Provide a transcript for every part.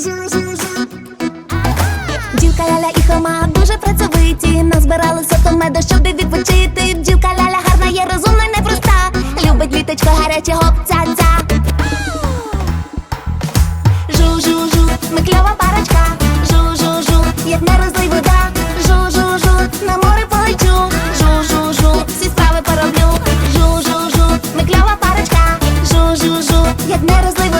Дівка ляля і хома дуже працьовиті. Назбиралися то меда, щоб відпочити. Дівка ляля гарна, є розумна, непроста. Любить літочко гаряче ця-ця Жу-жу-жу, ми кльова парочка. Жу-жу-жу, як не розлий вода. Жу-жу-жу, на море полечу. Жу-жу-жу, всі справи пороблю. Жу-жу-жу, ми кльова парочка. Жу-жу-жу, як не розлий вода.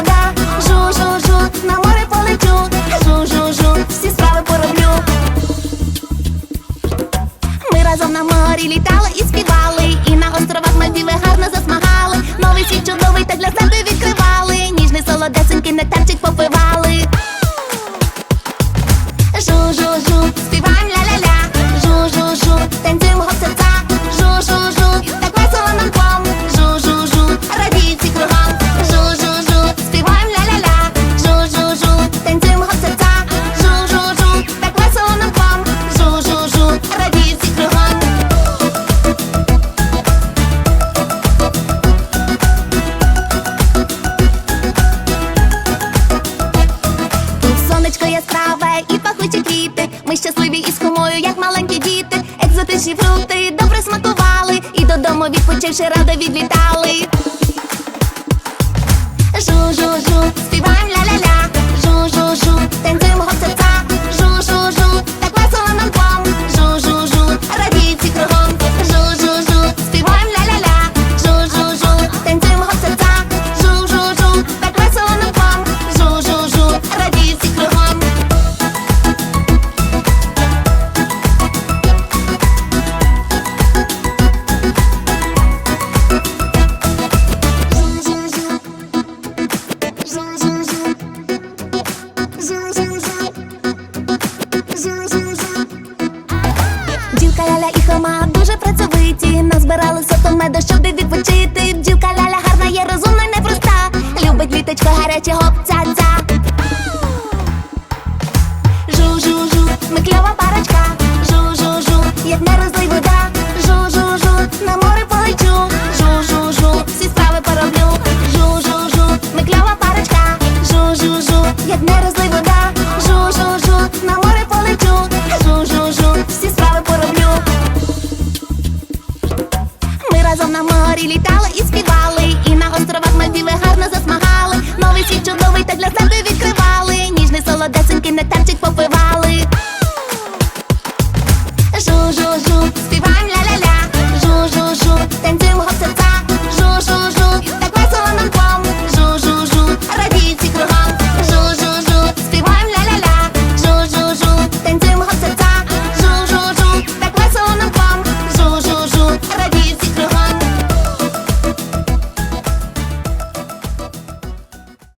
Морі літали і співали, і на островах Мальдіви гарно засмагали. Новий світ чудовий та для себе відкривали. Ніжний солодесенький нектарчик попивали. Сонечко яскраве і пахучі квіти. Ми щасливі із кумою, як маленькі діти. Екзотичні фрукти добре смакували. І додому відпочивши радо відлітали. Бджілка і хома дуже працьовиті. Назбирали то меду, щоб відпочити. Бджілка ляля гарна є, розумна, непроста. Любить літочко гаряче гоп ця ця Жу-жу-жу, ми кльова парочка. Жу-жу-жу, як не розлий вода. Жу-жу-жу, на море літали і співали, і на островах Мальдіви гарно засмагали.